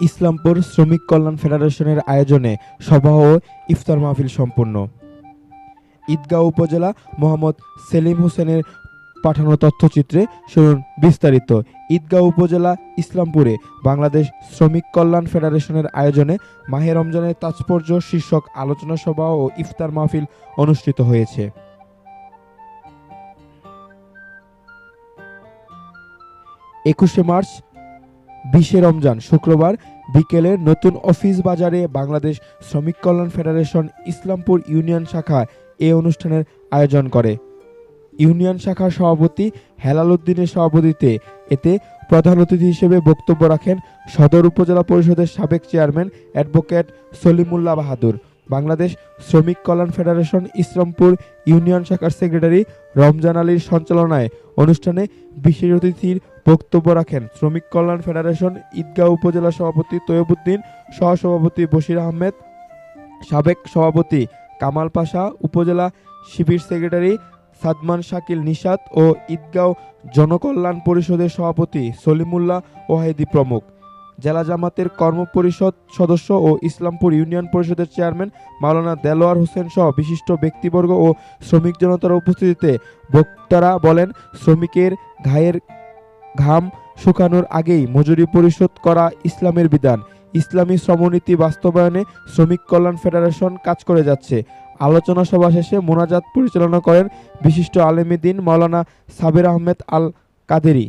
ইসলামপুর শ্রমিক কল্যাণ ফেডারেশনের আয়োজনে সভা ও ইফতার মাহফিল সম্পন্ন। ঈদগাঁও উপজেলা মোহাম্মদ সেলিম হোসেনের পাঠানো তথ্যচিত্রে শুনুন বিস্তারিত। ঈদগাঁও উপজেলা ইসলামপুরে বাংলাদেশ শ্রমিক কল্যাণ ফেডারেশনের আয়োজনে মাহে রমজানের তাৎপর্য শীর্ষক আলোচনা সভা ও ইফতার মাহফিল অনুষ্ঠিত হয়েছে। একুশে মার্চ বিশে রমজান শুক্রবার বিকেলে নতুন অফিস বাজারে বাংলাদেশ শ্রমিক কল্যাণ ফেডারেশন ইসলামপুর ইউনিয়ন শাখা এ অনুষ্ঠানের আয়োজন করে। ইউনিয়ন শাখার সভাপতি হেলাল উদ্দিনের সভাপতিত্বে এতে প্রধান অতিথি হিসেবে বক্তব্য রাখেন সদর উপজেলা পরিষদের সাবেক চেয়ারম্যান অ্যাডভোকেট সলিমুল্লাহ বাহাদুর, বাংলাদেশ শ্রমিক কল্যাণ ফেডারেশন ইসলামপুর ইউনিয়ন শাখার সেক্রেটারি রমজান আলীর সঞ্চালনায় অনুষ্ঠানে বিশেষ অতিথির বক্তব্য রাখেন শ্রমিক কল্যাণ ফেডারেশন ঈদগাঁও উপজেলা সভাপতি তৈয়বুদ্দিন সহসভাপতি বশির আহমেদ, সাবেক সভাপতি কামাল পাশা, উপজেলা শিবির সেক্রেটারি সাদমান শাকিল নিশাত ও ঈদগাঁও জনকল্যাণ পরিষদের সভাপতি সলিমুল্লাহ ওয়াহিদি প্রমুখ। জেলা জামাতের কর্মপরিষদ সদস্য ও ইসলামপুর ইউনিয়ন পরিষদের চেয়ারম্যান মাওলানা দেলোয়ার হোসেন সহ বিশিষ্ট ব্যক্তিবর্গ ও শ্রমিক জনতার উপস্থিতিতে বক্তারা বলেন, শ্রমিকের ঘায়ের ঘাম শুকানোর আগেই মজুরি পরিশোধ করা ইসলামের বিধান। ইসলামী শ্রমনীতি বাস্তবায়নে শ্রমিক কল্যাণ ফেডারেশন কাজ করে যাচ্ছে। আলোচনা সভা শেষে মোনাজাত পরিচালনা করেন বিশিষ্ট আলেমী দিন মাওলানা সাবির আহমেদ আল কাদেরি